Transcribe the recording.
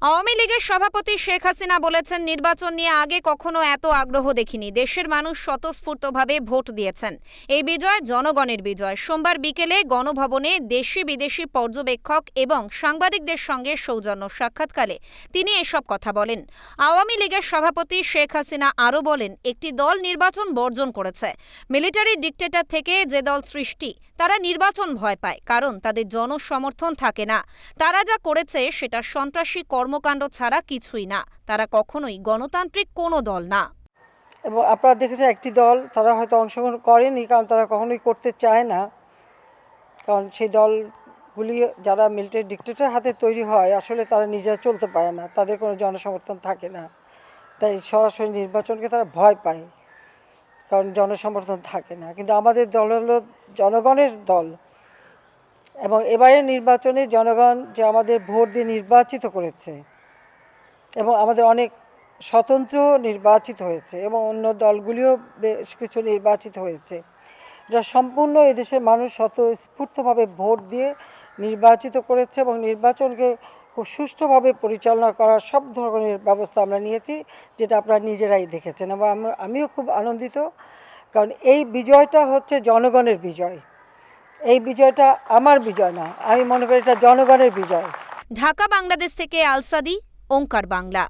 আওয়ামী লীগের সভাপতি শেখ হাসিনা বলেছেন, নির্বাচন নিয়ে আগে কখনো এত আগ্রহ দেখিনি। দেশের মানুষ স্বতঃস্ফূর্তভাবে ভোট দিয়েছেন। এই বিজয় জনগণের বিজয়। সোমবার বিকেলে গণভবনে দেশি বিদেশি পর্যবেক্ষক এবং সাংবাদিকদের সঙ্গে সৌজন্য সাক্ষাৎকালে তিনি এসব কথা বলেন। আওয়ামী লীগের সভাপতি শেখ হাসিনা আরও বলেন, একটি দল নির্বাচন বর্জন করেছে। মিলিটারি ডিকটেটর থেকে যে দল সৃষ্টি তারা নির্বাচন ভয় পায়, কারণ তাদের জনসমর্থন থাকে না। তারা যা করেছে সেটা সন্ত্রাসী কর্মকাণ্ড ছাড়া কিছুই না। তারা কখনোই গণতান্ত্রিক কোনো দল না। এবং আপনারা দেখেছেন একটি দল, তারা হয়তো অংশগ্রহণ করেনি, কারণ তারা কখনোই করতে চায় না। কারণ সেই দলগুলি যারা মিলিটারি ডিক্টেটার হাতে তৈরি হয়, আসলে তারা নিজেরা চলতে পারে না। তাদের কোনো জনসমর্থন থাকে না। তাই সরাসরি নির্বাচনকে তারা ভয় পায়। কারণ জনসমর্থন থাকে না। কিন্তু আমাদের দল হলো জনগণের দল। এবং এবারের নির্বাচনে জনগণ যে আমাদের ভোট দিয়ে নির্বাচিত করেছে এবং আমাদের অনেক স্বতন্ত্র নির্বাচিত হয়েছে এবং অন্য দলগুলিও বেশ কিছু নির্বাচিত হয়েছে। যা সম্পূর্ণ এদেশের মানুষ স্বতঃস্ফূর্তভাবে ভোট দিয়ে নির্বাচিত করেছে এবং নির্বাচনকে খুব সুষ্ঠুভাবে পরিচালনা করার সব ধরনের ব্যবস্থা আমরা নিয়েছি, যেটা আপনারা নিজেরাই দেখেছেন। এবং আমি- আমিও খুব আনন্দিত, কারণ এই বিজয়টা হচ্ছে জনগণের বিজয়। এই বিজয়টা আমার বিজয় না, আমি মনে করি এটা জনগণের বিজয়। ঢাকা বাংলাদেশ থেকে আলসাদি, ওঙ্কার বাংলা।